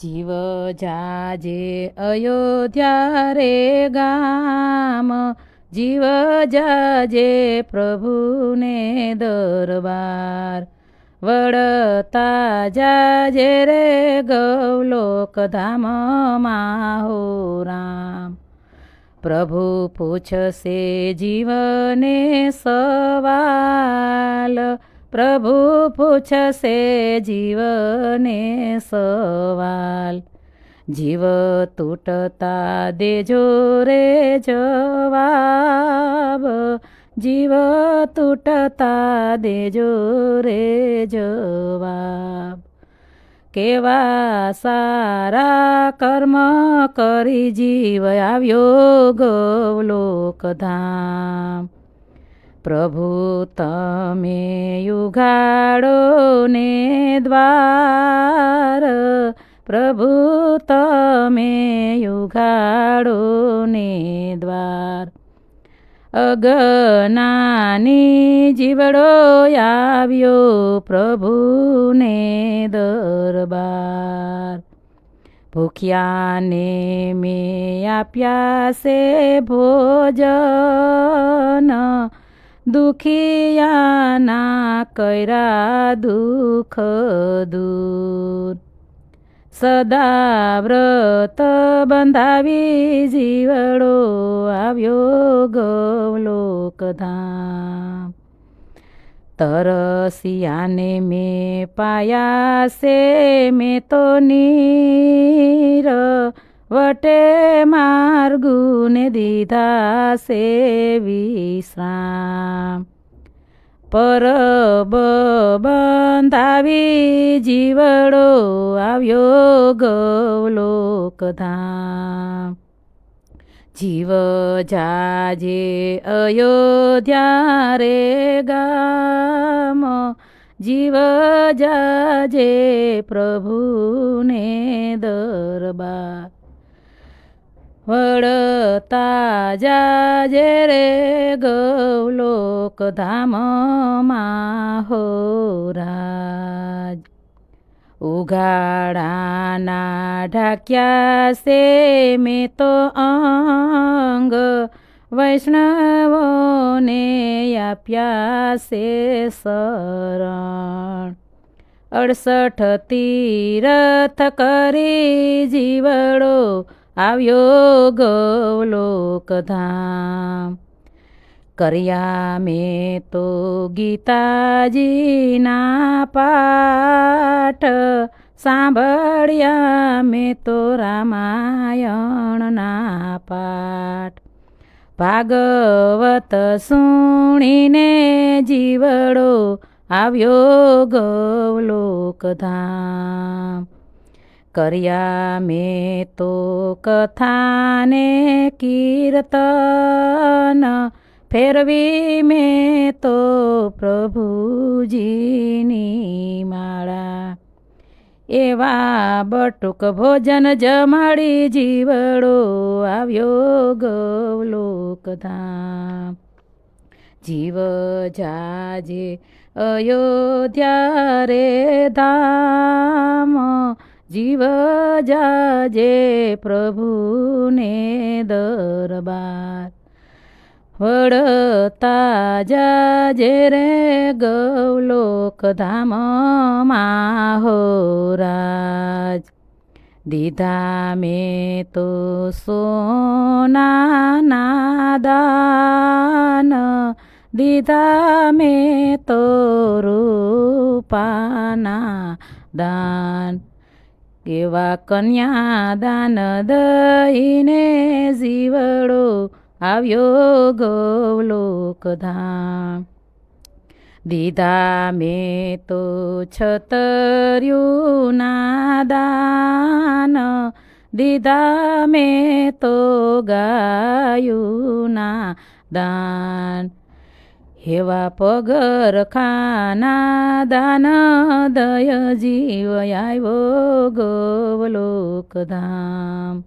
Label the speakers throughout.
Speaker 1: જીવ જાજે અયોધ્યા રે ગામ. જીવ જાજે પ્રભુને દરબાર. વડતા જાજે રે ગૌલોક ધામમાં હો રામ. પ્રભુ પૂછશે જીવને સવાલ. પ્રભુ પૂછશે જીવને સવાલ. જીવ તૂટતા દેજો રે જવાબ. જીવ તૂટતા દેજો રે જવાબ. કેવા સારા કર્મ કરી જીવ આવ્યો ગૌલોકધામ પ્રભુ, તમે યુગાડો ને દ્વાર. પ્રભુ, તમે યુગાડો ને દ્વાર. અગનાની જીવડો આવ્યો પ્રભુને દરબાર. ભૂખ્યાને મેં આપ્યા છે ભોજન. દુખિયાના કર્યા દુઃખ દૂર. સદા વ્રત બંધાવી જીવડો આવ્યો ગૌલોકધામ તરસિયાને મેં પાયા સે મેં તો નીર વટે માર્ગુને દીધા સે વિશ્રામ. પરબ બંધાવી જીવડો આવ્યો ગૌલોકધામ જીવ જાજે અયોધ્યા રે ગામ. જીવ જાજે પ્રભુને દરબાર. વડતા જાજે રે ગૌલોક ધામમાં હો રાજ. ઉઘાડાના ઢાક્યા છે મેં તો અંગ વૈષ્ણવોને આપ્યા સે શરણ. અડસઠ તીરથ કરી જીવડો આવ્યો ગૌલોકધામ. કર્યા મેં તો ગીતાજીના પાઠ સાંભળ્યા મેં તો રામાયણના પાઠ. ભાગવત સુણીને જીવડો આવ્યો ગૌલોકધામ. કર્યા મેં તો કથાને કીર્તન ફેરવી મેં તો પ્રભુજીની માળા એવા બટુક ભોજન જમાડી જીવડો આવ્યો ગૌલોકધામ જીવ જાજે અયોધ્યા રે ધામ જીવ જાજે પ્રભુને દરબાર. વડતા જાજે રે ગૌલોક ધામમાં હો રાજ. દીધા મેં તો સોના નાદાન દીધા મેં તો રૂપાના દાન. કેવા કન્યા દાન દઈને જીવડો આવ્યો ગૌલોકધામ દીધા મેં તો છતર્યું દાન દીધા મેં તો ગાયુના દાન હેવા પગર ખાના દાન દય જીવ આવ્યો ગૌલોકધામ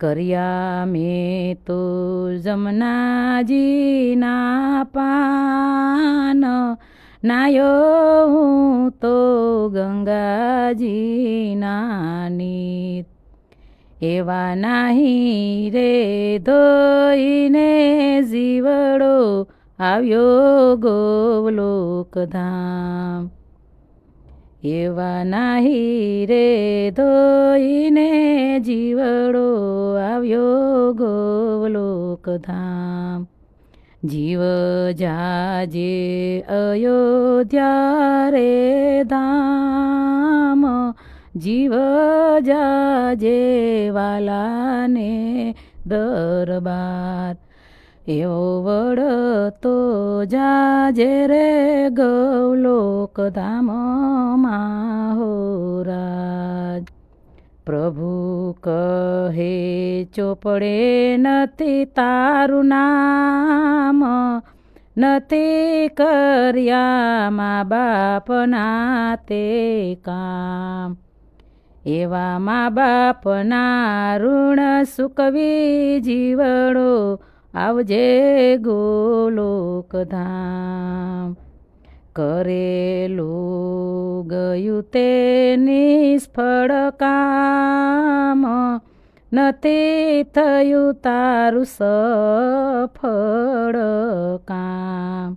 Speaker 1: કર્યા મેં તો જમનાજીના પાન, નાયો હું તો ગંગાજીના નીત. એવા નાહી રે ધોઈને જીવડો આવ્યો ગોલોકધામ એવા નાહી રે ધોઈને જીવડો આવ્યો ગોલોકધામ જીવ જાજે અયોધ્યા રે ધામ. જીવ જાજે વાલાને દરબાર. એવો વડતો જાજે રે ગૌલોક ધામમાં હો રાજ. પ્રભુ કહે, ચોપડે નથી તારું નામ, નથી કર્યા મા બાપના તે કામ. એવા મા બાપના ઋણ સુકવી જીવડો આવજે ગોલોક ધામ કરેલું ગયું તે નિષ્ફળ કામ. નથી થયું તારું સફળ કામ.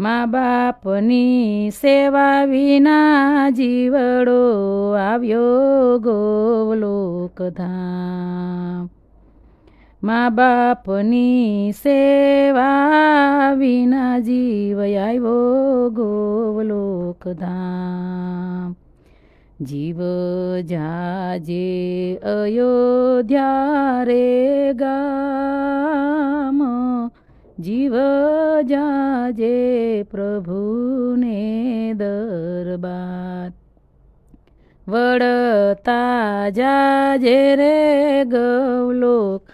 Speaker 1: મા બાપની સેવા વિના જીવડો આવ્યો ગોલોક ધામ મા બાપની સેવા વિના જીવ આવ્યો ગોલોક ધામ જીવ જાજે અયોધ્યા રે ગામ. જીવ જાજે પ્રભુને દરબાર. વડતા જાજે રે ગૌલોક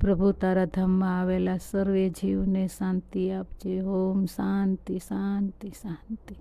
Speaker 1: પ્રભુ તારા ધામમાં આવેલા સર્વે જીવને શાંતિ આપજે. ઓમ શાંતિ શાંતિ શાંતિ.